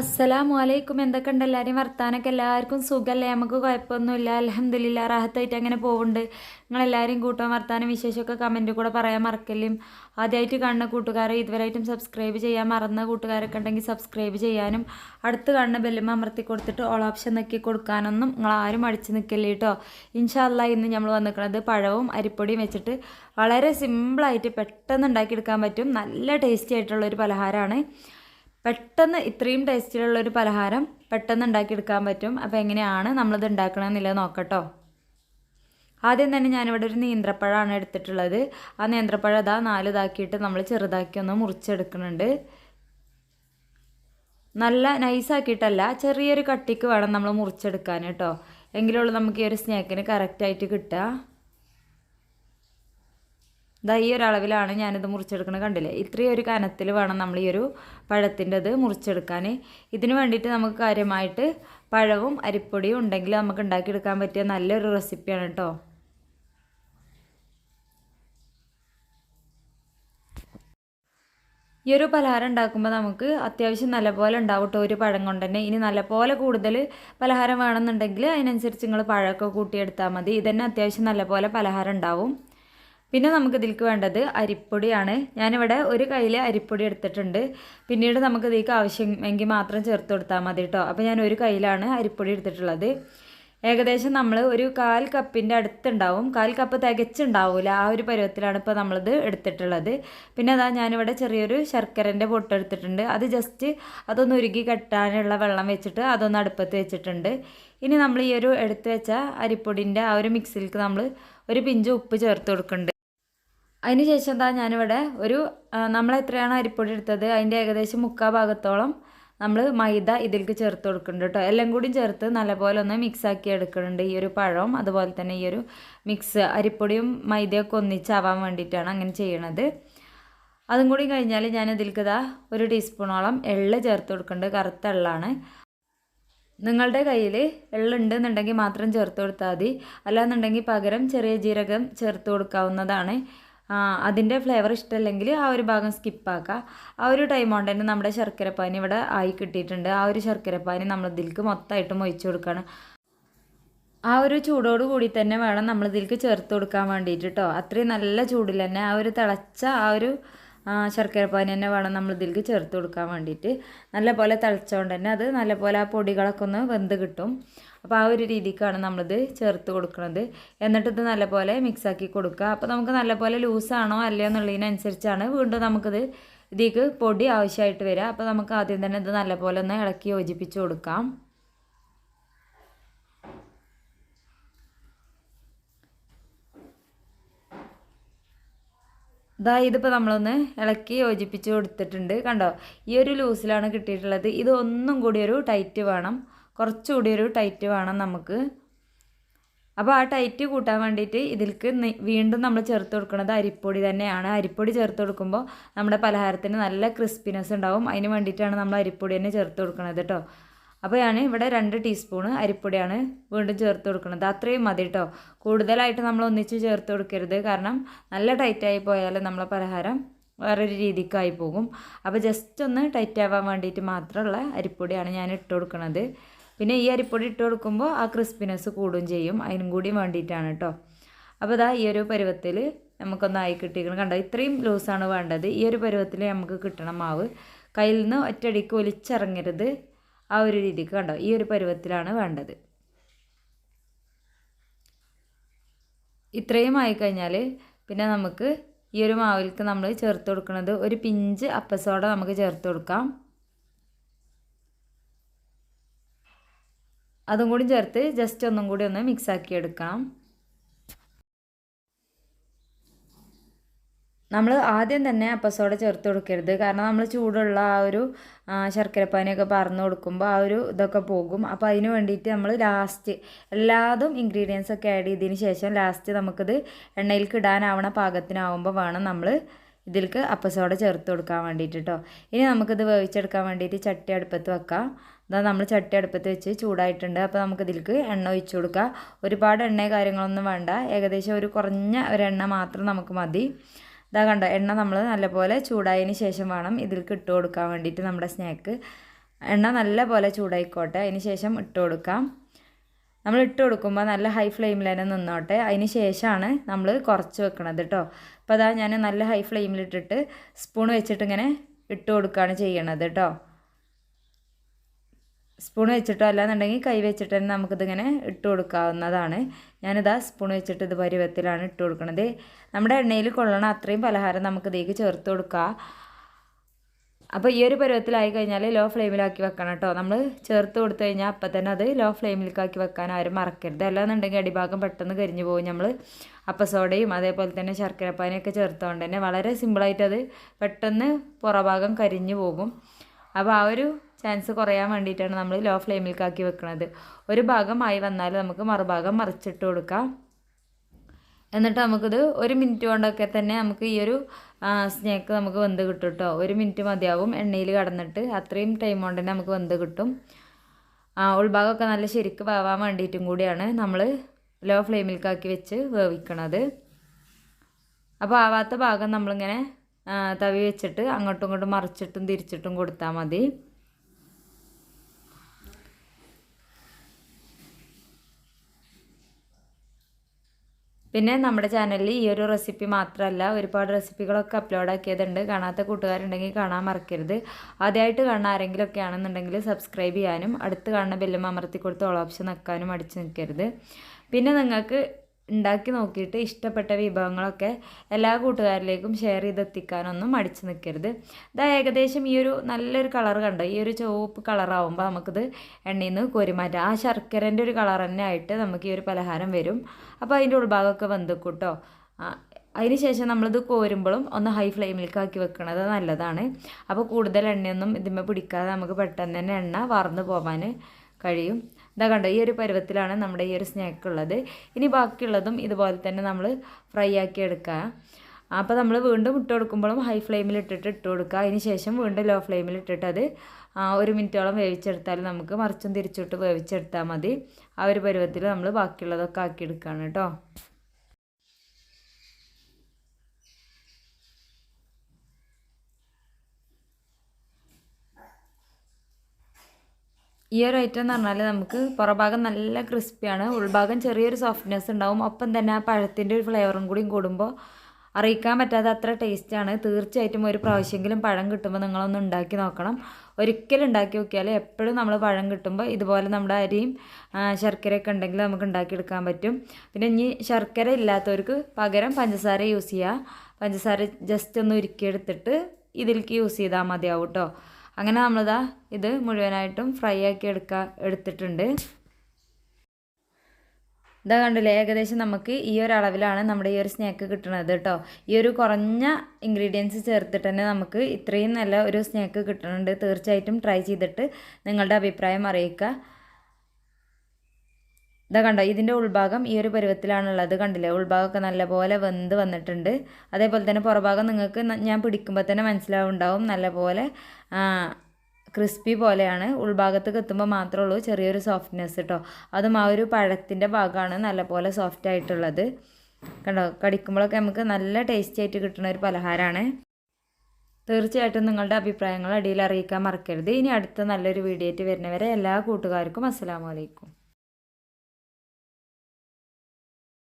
അസ്സലാമു അലൈക്കും എന്തൊക്കെയുണ്ട്? എല്ലാവരും വർത്താനൊക്കെ? എല്ലാവർക്കും സുഖമല്ലേ നമുക്ക് കുഴപ്പമൊന്നുമില്ല. അലഹമില്ല റാഹത്തായിട്ട് അങ്ങനെ പോകുന്നുണ്ട് നിങ്ങളെല്ലാവരും കൂട്ടാൻ വർത്താനം വിശേഷമൊക്കെ കമന്റ് കൂടെ പറയാൻ മറക്കലും ആദ്യമായിട്ട് കാണുന്ന കൂട്ടുകാരെ ഇതുവരെയായിട്ടും സബ്സ്ക്രൈബ് ചെയ്യാൻ മറന്ന കൂട്ടുകാരൊക്കെ ഉണ്ടെങ്കിൽ സബ്സ്ക്രൈബ് ചെയ്യാനും അടുത്ത് കാണുന്ന ബെല്ലും അമർത്തി കൊടുത്തിട്ട് ഓൾ ഓപ്ഷൻ നക്കി കൊടുക്കാനൊന്നും നിങ്ങൾ ആരും അടിച്ച് നിൽക്കല്ലേ കേട്ടോ ഇൻഷാല്ല ഇന്ന് നമ്മൾ വന്നിരിക്കുന്നത് പഴവും അരിപ്പൊടിയും വെച്ചിട്ട് വളരെ സിമ്പിളായിട്ട് പെട്ടെന്ന് ഉണ്ടാക്കിയെടുക്കാൻ പറ്റും. നല്ല ടേസ്റ്റി ആയിട്ടുള്ളൊരു പലഹാരമാണ്. പെട്ടെന്ന് ഇത്രയും ടേസ്റ്റിലുള്ള ഒരു പലഹാരം പെട്ടെന്ന് ഉണ്ടാക്കിയെടുക്കാൻ പറ്റും. അപ്പോൾ എങ്ങനെയാണ് നമ്മളിത് ഉണ്ടാക്കണമെന്നില്ല നോക്കട്ടോ. ആദ്യം തന്നെ ഞാനിവിടെ ഒരു നേന്ത്രപ്പഴമാണ് എടുത്തിട്ടുള്ളത്. ആ നേന്ത്രപ്പഴം ഇതാ നാല് ഇതാക്കിയിട്ട് നമ്മൾ ചെറുതാക്കി ഒന്ന് മുറിച്ചെടുക്കുന്നുണ്ട്. നല്ല നൈസാക്കിയിട്ടല്ല ചെറിയൊരു കട്ടിക്ക് വേണം നമ്മൾ മുറിച്ചെടുക്കാൻ കേട്ടോ. എങ്കിലുള്ളൂ നമുക്ക് ഈ ഒരു സ്നാക്കിന് കറക്റ്റായിട്ട് കിട്ടുക. ഇതാ ഈ ഒരു അളവിലാണ് ഞാനിത് മുറിച്ചെടുക്കുന്നത് കണ്ടില്ലേ? ഇത്രയും ഒരു കനത്തിൽ വേണം നമ്മൾ ഈ ഒരു പഴത്തിന്റെ അത് മുറിച്ചെടുക്കാൻ. ഇതിന് വേണ്ടിയിട്ട് നമുക്ക് കാര്യമായിട്ട് പഴവും അരിപ്പൊടിയും ഉണ്ടെങ്കിൽ നമുക്ക് ഉണ്ടാക്കിയെടുക്കാൻ പറ്റിയ നല്ലൊരു റെസിപ്പിയാണ് കേട്ടോ. ഈ ഒരു പലഹാരം ഉണ്ടാക്കുമ്പോൾ നമുക്ക് അത്യാവശ്യം നല്ലപോലെ ഉണ്ടാവും കേട്ടോ ഒരു പഴം കൊണ്ട് തന്നെ. ഇനി നല്ലപോലെ കൂടുതൽ പലഹാരം വേണമെന്നുണ്ടെങ്കിൽ അതിനനുസരിച്ച് നിങ്ങൾ പഴമൊക്കെ കൂട്ടിയെടുത്താൽ മതി. ഇതന്നെ അത്യാവശ്യം നല്ലപോലെ പലഹാരം ഉണ്ടാവും. പിന്നെ നമുക്ക് ഇതിലേക്ക് വേണ്ടത് അരിപ്പൊടിയാണ്. ഞാനിവിടെ ഒരു കയ്യിൽ അരിപ്പൊടി എടുത്തിട്ടുണ്ട്. പിന്നീട് നമുക്ക് ഇതിലേക്ക് ആവശ്യമെങ്കിൽ മാത്രം ചേർത്ത് കൊടുത്താൽ മതി കേട്ടോ അപ്പോൾ ഞാൻ ഒരു കയ്യിലാണ് അരിപ്പൊടി എടുത്തിട്ടുള്ളത്. ഏകദേശം നമ്മൾ ഒരു കാൽ കപ്പിന്റെ അടുത്തുണ്ടാവും. കാൽ കപ്പ് തികച്ചുണ്ടാവില്ല ആ ഒരു പരുവത്തിലാണ് ഇപ്പോൾ നമ്മളിത് എടുത്തിട്ടുള്ളത്. പിന്നെ അതാ ഞാനിവിടെ ചെറിയൊരു ശർക്കരന്റെ പൊട്ട് എടുത്തിട്ടുണ്ട്. അത് ജസ്റ്റ് അതൊന്ന് ഉരുകി കെട്ടാനുള്ള വെള്ളം വെച്ചിട്ട് അതൊന്ന് അടുപ്പത്ത് വെച്ചിട്ടുണ്ട്. ഇനി നമ്മൾ ഈ ഒരു എടുത്ത് വെച്ച അരിപ്പൊടിന്റെ ആ ഒരു മിക്സിലേക്ക് നമ്മൾ ഒരു പിഞ്ച് ഉപ്പ് ചേർത്ത് കൊടുക്കുന്നുണ്ട് അതിന് ശേഷം എന്താ ഞാനിവിടെ ഒരു നമ്മൾ എത്രയാണ് അരിപ്പൊടി എടുത്തത്? അതിന്റെ ഏകദേശം മുക്കാൽ ഭാഗത്തോളം നമ്മൾ മൈദ ഇതിലേക്ക് ചേർത്ത് കൊടുക്കുന്നുണ്ട് കേട്ടോ എല്ലാം കൂടി ചേർത്ത് നല്ലപോലെ ഒന്ന് മിക്സ് ആക്കി എടുക്കുന്നുണ്ട്. ഈ ഒരു പഴവും അതുപോലെ തന്നെ ഈ ഒരു മിക്സ് അരിപ്പൊടിയും മൈദയൊക്കെ ഒന്നിച്ചാവാൻ വേണ്ടിയിട്ടാണ് അങ്ങനെ ചെയ്യണത്. അതും കൂടി കഴിഞ്ഞാൽ ഞാൻ ഇതിലേക്ക് ഇതാ ഒരു ടീസ്പൂണോളം എള്ള് ചേർത്ത് കൊടുക്കുന്നുണ്ട്. കറുത്ത എള്ളാണ്. നിങ്ങളുടെ കയ്യിൽ എള്ളുണ്ടെന്നുണ്ടെങ്കിൽ മാത്രം ചേർത്ത് കൊടുത്താൽ മതി. അല്ലാന്നുണ്ടെങ്കിൽ പകരം ചെറിയ ജീരകം ചേർത്ത് കൊടുക്കാവുന്നതാണ്. അതിന്റെ ഫ്ലേവർ ഇഷ്ടമല്ലെങ്കിൽ ആ ഒരു ഭാഗം സ്കിപ്പാക്കുക ആ ഒരു ടൈം കൊണ്ട് തന്നെ നമ്മുടെ ശർക്കരപ്പാനി ഇവിടെ ആയി കിട്ടിയിട്ടുണ്ട്. ആ ഒരു ശർക്കരപ്പാനി നമ്മൾ ഇതിലേക്ക് മൊത്തമായിട്ടും ഒഴിച്ചു കൊടുക്കണം. ആ ഒരു ചൂടോട് കൂടി തന്നെ വേണം നമ്മൾ ഇതിലേക്ക് ചേർത്ത് കൊടുക്കാൻ വേണ്ടിയിട്ട് കേട്ടോ അത്രയും നല്ല ചൂടിൽ തന്നെ ആ ഒരു തിളച്ച ആ ഒരു ശർക്കരപ്പാനി തന്നെ വേണം നമ്മൾ ഇതിലേക്ക് ചേർത്ത് കൊടുക്കാൻ വേണ്ടിയിട്ട്. നല്ലപോലെ തിളച്ചുകൊണ്ട് തന്നെ അത് നല്ലപോലെ ആ പൊടികളൊക്കെ ഒന്ന് വെന്ത് കിട്ടും. അപ്പോൾ ആ ഒരു രീതിക്കാണ് നമ്മളിത് ചേർത്ത് കൊടുക്കുന്നത് എന്നിട്ട് ഇത് നല്ലപോലെ മിക്സാക്കി കൊടുക്കുക. അപ്പോൾ നമുക്ക് നല്ലപോലെ ലൂസാണോ അല്ലയോ എന്നുള്ളതിനനുസരിച്ചാണ് വീണ്ടും നമുക്കിത് ഇതിലേക്ക് പൊടി ആവശ്യമായിട്ട് വരിക. അപ്പോൾ നമുക്ക് ആദ്യം തന്നെ ഇത് നല്ലപോലെ ഒന്ന് ഇളക്കി യോജിപ്പിച്ച് കൊടുക്കാം. ഇതാ ഇതിപ്പോൾ നമ്മളൊന്ന് ഇളക്കി യോജിപ്പിച്ച് കൊടുത്തിട്ടുണ്ട്. കണ്ടോ? ഈ ഒരു ലൂസിലാണ് കിട്ടിയിട്ടുള്ളത്. ഇത് ഒന്നും കൂടി ഒരു ടൈറ്റ് വേണം. കുറച്ചുകൂടി ഒരു ടൈറ്റ് വേണം നമുക്ക്. അപ്പോൾ ആ ടൈറ്റ് കൂട്ടാൻ വേണ്ടിയിട്ട് ഇതിൽക്ക് വീണ്ടും നമ്മൾ ചേർത്ത് കൊടുക്കുന്നത് അരിപ്പൊടി തന്നെയാണ്. അരിപ്പൊടി ചേർത്ത് കൊടുക്കുമ്പോൾ നമ്മുടെ പലഹാരത്തിന് നല്ല ക്രിസ്പിനെസ് ഉണ്ടാവും. അതിന് വേണ്ടിയിട്ടാണ് നമ്മൾ അരിപ്പൊടി തന്നെ ചേർത്ത് കൊടുക്കുന്നത് കേട്ടോ. അപ്പോൾ ഞാൻ ഇവിടെ രണ്ട് ടീസ്പൂണ് അരിപ്പൊടിയാണ് വീണ്ടും ചേർത്ത് കൊടുക്കുന്നത്. അത്രയും മതി കേട്ടോ കൂടുതലായിട്ട് നമ്മൾ ഒന്നിച്ച് ചേർത്ത് കൊടുക്കരുത്. കാരണം നല്ല ടൈറ്റായി പോയാൽ നമ്മളെ പലഹാരം വേറൊരു രീതിക്കായി പോകും. അപ്പോൾ ജസ്റ്റ് ഒന്ന് ടൈറ്റ് ആവാൻ വേണ്ടിയിട്ട് മാത്രമുള്ള അരിപ്പൊടിയാണ് ഞാൻ ഇട്ട് കൊടുക്കുന്നത്. പിന്നെ ഈ അരിപ്പൊടി ഇട്ട് കൊടുക്കുമ്പോൾ ആ ക്രിസ്പിനെസ് കൂടും ചെയ്യും. അതിനും കൂടി വേണ്ടിയിട്ടാണ് കേട്ടോ അപ്പോൾ ഇതാ ഈ ഒരു പരുവത്തിൽ നമുക്കൊന്നായി കിട്ടിയിരിക്കണം കണ്ടോ ഇത്രയും ലൂസാണ് വേണ്ടത്. ഈ ഒരു പരുവത്തിൽ നമുക്ക് കിട്ടണം മാവ്. കയ്യിൽ നിന്ന് ഒറ്റയടിക്ക് ഒലിച്ചിറങ്ങരുത്. ആ ഒരു രീതിക്ക് കണ്ടോ? ഈ ഒരു പരുവത്തിലാണ് വേണ്ടത്. ഇത്രയും ആയിക്കഴിഞ്ഞാൽ പിന്നെ നമുക്ക് ഈ ഒരു മാവിലേക്ക് നമ്മൾ ചേർത്ത് കൊടുക്കുന്നത് ഒരു പിഞ്ച് അപ്പസോഡ നമുക്ക് ചേർത്ത് കൊടുക്കാം. അതും കൂടി ചേർത്ത് ജസ്റ്റ് ഒന്നും കൂടി ഒന്ന് മിക്സ് ആക്കി നമ്മൾ ആദ്യം തന്നെ അപ്പസോഡ ചേർത്ത് കൊടുക്കരുത്. കാരണം നമ്മൾ ചൂടുള്ള ആ ഒരു ശർക്കരപ്പാനിയൊക്കെ പറന്ന് കൊടുക്കുമ്പോൾ ആ ഒരു ഇതൊക്കെ പോകും. അപ്പോൾ അതിന് വേണ്ടിയിട്ട് നമ്മൾ ലാസ്റ്റ് എല്ലാതും ഇൻഗ്രീഡിയൻസ് ഒക്കെ ആഡ് ചെയ്തതിന് ശേഷം ലാസ്റ്റ് നമുക്കിത് എണ്ണയിലേക്ക് ഇടാനാവണ പാകത്തിനാവുമ്പോൾ വേണം നമ്മൾ ഇതിലേക്ക് അപ്പസോഡ ചേർത്ത് കൊടുക്കാൻ വേണ്ടിയിട്ട് കേട്ടോ ഇനി നമുക്കിത് വേവിച്ചെടുക്കാൻ വേണ്ടിയിട്ട് ചട്ടി അടുപ്പത്ത് വെക്കാം. അതാ നമ്മൾ ചട്ടി അടുപ്പത്ത് വെച്ച് ചൂടായിട്ടുണ്ട്. അപ്പോൾ നമുക്ക് ഇതിലേക്ക് എണ്ണ ഒഴിച്ചു കൊടുക്കാം. ഒരുപാട് എണ്ണ കാര്യങ്ങളൊന്നും വേണ്ട. ഏകദേശം ഒരു കുറഞ്ഞ ഒരു എണ്ണ മാത്രം നമുക്ക് മതി. ഇതാ കണ്ടോ എണ്ണ നമ്മൾ നല്ലപോലെ ചൂടായതിന് ശേഷം വേണം ഇതിൽ ഇട്ട് കൊടുക്കാൻ വേണ്ടിയിട്ട് നമ്മുടെ സ്നാക്ക് എണ്ണ നല്ലപോലെ ചൂടായിക്കോട്ടെ അതിന് ശേഷം ഇട്ട് കൊടുക്കാം. നമ്മൾ ഇട്ട് കൊടുക്കുമ്പോൾ നല്ല ഹൈ ഫ്ലെയിമിൽ തന്നെ നിന്നോട്ടെ അതിന് ശേഷമാണ് നമ്മൾ കുറച്ച് വെക്കണത് കേട്ടോ അപ്പോൾ അതാ ഞാൻ നല്ല ഹൈ ഫ്ലെയിമിലിട്ടിട്ട് സ്പൂൺ വെച്ചിട്ട് ഇങ്ങനെ ഇട്ട് കൊടുക്കുകയാണ് ചെയ്യണത് കേട്ടോ സ്പൂൺ വെച്ചിട്ടോ അല്ലാന്നുണ്ടെങ്കിൽ കൈ വെച്ചിട്ട് തന്നെ നമുക്കിതിങ്ങനെ ഇട്ട് കൊടുക്കാവുന്നതാണ്. ഞാനിതാ സ്പൂൺ വെച്ചിട്ട് ഇത് പരുവത്തിലാണ് ഇട്ട് കൊടുക്കുന്നത് നമ്മുടെ എണ്ണയിൽ കൊള്ളണം അത്രയും പലഹാരം നമുക്കിതേക്ക് ചേർത്ത് കൊടുക്കുക അപ്പോൾ ഈ ഒരു പരുവത്തിലായി കഴിഞ്ഞാൽ ലോ ഫ്ലെയിമിലാക്കി വെക്കണം കേട്ടോ നമ്മൾ ചേർത്ത് കൊടുത്തു കഴിഞ്ഞാൽ അപ്പം തന്നെ അത് ലോ ഫ്ലെയിമിലേക്കാക്കി വെക്കാൻ ആരും മറക്കരുത്. അല്ലാന്നുണ്ടെങ്കിൽ അടിഭാഗം പെട്ടെന്ന് കരിഞ്ഞു പോകും നമ്മൾ അപ്പസോഡയും അതേപോലെ തന്നെ ശർക്കരപ്പാനിയൊക്കെ ചേർത്തുകൊണ്ട് തന്നെ വളരെ സിമ്പിളായിട്ട് അത് പെട്ടെന്ന് പുറഭാഗം കരിഞ്ഞു പോകും. അപ്പോൾ ആ ഒരു ചാൻസ് കുറയാൻ വേണ്ടിയിട്ടാണ് നമ്മൾ ലോ ഫ്ലെയിമിലേക്കാക്കി വെക്കുന്നത് ഒരു ഭാഗമായി വന്നാൽ നമുക്ക് മറുഭാഗം മറിച്ചിട്ട് കൊടുക്കാം. എന്നിട്ട് നമുക്കിത് ഒരു മിനിറ്റ് കൊണ്ടൊക്കെ തന്നെ നമുക്ക് ഈ ഒരു സ്നേക്ക് നമുക്ക് വെന്ത് കിട്ടും കേട്ടോ. ഒരു മിനിറ്റ് മതിയാവും എണ്ണയിൽ കടന്നിട്ട്. അത്രയും ടൈം കൊണ്ട് തന്നെ നമുക്ക് വെന്ത് കിട്ടും. ഉൾഭാഗമൊക്കെ നല്ല ശരിക്ക് വേവാൻ വേണ്ടിയിട്ടും കൂടിയാണ് നമ്മൾ ലോ ഫ്ലെയിമിലേക്കാക്കി വെച്ച് വേവിക്കണത്. അപ്പോൾ ആവാത്ത ഭാഗം നമ്മളിങ്ങനെ തവി വെച്ചിട്ട് അങ്ങോട്ടും ഇങ്ങോട്ടും മറിച്ചിട്ടും തിരിച്ചിട്ടും കൊടുത്താൽ മതി. പിന്നെ നമ്മുടെ ചാനലിൽ ഈ ഒരു റെസിപ്പി മാത്രമല്ല ഒരുപാട് റെസിപ്പികളൊക്കെ അപ്ലോഡ് ആക്കിയതുണ്ട്. കാണാത്ത കൂട്ടുകാരുണ്ടെങ്കിൽ കാണാൻ മറക്കരുത്. ആദ്യമായിട്ട് കാണുന്ന ആരെങ്കിലുമൊക്കെ ആണെന്നുണ്ടെങ്കിൽ സബ്സ്ക്രൈബ് ചെയ്യാനും അടുത്ത് കാണുന്ന ബെല്ലും അമർത്തി കൊടുത്ത് ഓൾ ഓപ്ഷൻ നിൽക്കാനും അടിച്ചു നിൽക്കരുത് പിന്നെ നിങ്ങൾക്ക് ഉണ്ടാക്കി നോക്കിയിട്ട് ഇഷ്ടപ്പെട്ട വിഭവങ്ങളൊക്കെ എല്ലാ കൂട്ടുകാരിലേക്കും ഷെയർ ചെയ്തെത്തിക്കാനൊന്നും മടിച്ചു നിൽക്കരുത്. ഇതാ ഏകദേശം ഈ ഒരു നല്ലൊരു കളർ കണ്ടോ? ഈ ഒരു ചുവപ്പ് കളറാവുമ്പോൾ നമുക്കിത് എണ്ണയിൽ നിന്ന് കോരിമാറ്റാം. ആ ശർക്കരന്റെ ഒരു കളർ തന്നെ ആയിട്ട് നമുക്ക് ഈ ഒരു പലഹാരം വരും. അപ്പോൾ അതിന്റെ ഉൾഭാഗമൊക്കെ വെന്തിക്കും കേട്ടോ അതിന് ശേഷം നമ്മളിത് കോരുമ്പോഴും ഒന്ന് ഹൈ ഫ്ലെയിമിലേക്കാക്കി വെക്കുന്നത് നല്ലതാണ്. അപ്പോൾ കൂടുതൽ എണ്ണയൊന്നും ഇതിന്മേൽ പിടിക്കാതെ നമുക്ക് പെട്ടെന്ന് തന്നെ എണ്ണ വറന്ന് പോകാൻ കഴിയും. ഇതാ കണ്ടോ ഈ ഒരു പരുവത്തിലാണ് നമ്മുടെ ഈ ഒരു സ്നാക്ക് ഉള്ളത് ഇനി ബാക്കിയുള്ളതും ഇതുപോലെ തന്നെ നമ്മൾ ഫ്രൈ ആക്കി എടുക്കുക അപ്പോൾ നമ്മൾ വീണ്ടും ഇട്ട് കൊടുക്കുമ്പോഴും ഹൈ ഫ്ലെയിമിൽ ഇട്ടിട്ട് ഇട്ട് കൊടുക്കുക അതിന് ശേഷം വീണ്ടും ലോ ഫ്ലെയിമിൽ ഇട്ടിട്ട് അത് ഒരു മിനിറ്റോളം വേവിച്ചെടുത്താൽ നമുക്ക് മറിച്ചും തിരിച്ചിട്ട് വേവിച്ചെടുത്താൽ മതി. ആ ഒരു പരുവത്തിൽ നമ്മൾ ബാക്കിയുള്ളതൊക്കെ ആക്കിയെടുക്കുകയാണ് കേട്ടോ. ഈ ഒരു ഐറ്റം എന്ന് പറഞ്ഞാൽ നമുക്ക് പുറഭാഗം നല്ല ക്രിസ്പിയാണ് ഉൾഭാഗം ചെറിയൊരു സോഫ്റ്റ്നെസ് ഉണ്ടാവും. ഒപ്പം തന്നെ ആ പഴത്തിന്റെ ഒരു ഫ്ലേവറും കൂടിയും കൂടുമ്പോൾ അറിയിക്കാൻ പറ്റാത്ത അത്ര ടേസ്റ്റാണ് തീർച്ചയായിട്ടും ഒരു പ്രാവശ്യമെങ്കിലും പഴം കിട്ടുമ്പോൾ നിങ്ങളൊന്ന് ഉണ്ടാക്കി നോക്കണം. ഒരിക്കലും ഉണ്ടാക്കി നോക്കിയാൽ എപ്പോഴും നമ്മൾ പഴം കിട്ടുമ്പോൾ ഇതുപോലെ നമ്മുടെ അരിയും ശർക്കരയൊക്കെ ഉണ്ടെങ്കിൽ നമുക്ക് ഉണ്ടാക്കിയെടുക്കാൻ പറ്റും. പിന്നെ ഇനി ശർക്കര ഇല്ലാത്തവർക്ക് പകരം പഞ്ചസാര യൂസ് ചെയ്യുക പഞ്ചസാര ജസ്റ്റ് ഒന്ന് ഉരുക്കിയെടുത്തിട്ട് ഇതിലേക്ക് യൂസ് ചെയ്താൽ മതിയാവും കേട്ടോ അങ്ങനെ നമ്മളിതാ ഇത് മുഴുവനായിട്ടും ഫ്രൈ ആക്കി എടുക്കുക എടുത്തിട്ടുണ്ട്. ഇതാ കണ്ടില്ലേ ഏകദേശം നമുക്ക് ഈ ഒരു അളവിലാണ് നമ്മുടെ ഈ ഒരു സ്നാക്ക് കിട്ടുന്നത് കേട്ടോ ഈ ഒരു കുറഞ്ഞ ഇൻഗ്രീഡിയൻസ് ചേർത്തിട്ട് തന്നെ നമുക്ക് ഇത്രയും നല്ല ഒരു സ്നാക്ക് കിട്ടുന്നുണ്ട് തീർച്ചയായിട്ടും ട്രൈ ചെയ്തിട്ട് നിങ്ങളുടെ അഭിപ്രായം അറിയിക്കുക. ഇതാ കണ്ടോ ഇതിന്റെ ഉൾഭാഗം ഈ ഒരു പരുവത്തിലാണുള്ളത് കണ്ടില്ലേ? ഉൾഭാഗമൊക്കെ നല്ലപോലെ വെന്ത് വന്നിട്ടുണ്ട്. അതേപോലെ തന്നെ പുറഭാഗം നിങ്ങൾക്ക് ഞാൻ പിടിക്കുമ്പോൾ തന്നെ മനസ്സിലാവുണ്ടാവും നല്ലപോലെ ക്രിസ്പി പോലെയാണ്. ഉൾഭാഗത്തേക്ക് എത്തുമ്പോൾ മാത്രമേ ഉള്ളൂ ചെറിയൊരു സോഫ്റ്റ്നെസ് കേട്ടോ അതും ആ ഒരു പഴത്തിന്റെ ഭാഗമാണ് നല്ലപോലെ സോഫ്റ്റ് ആയിട്ടുള്ളത്. കണ്ടോ കടിക്കുമ്പോഴൊക്കെ നമുക്ക് നല്ല ടേസ്റ്റി ആയിട്ട് കിട്ടുന്ന ഒരു പലഹാരമാണ് തീർച്ചയായിട്ടും നിങ്ങളുടെ അഭിപ്രായങ്ങൾ അടിയിൽ അറിയിക്കാൻ മറക്കരുത്. ഇനി അടുത്ത നല്ലൊരു വീഡിയോ ആയിട്ട് വരുന്നവരെ എല്ലാ കൂട്ടുകാർക്കും അസ്സാം വലൈക്കും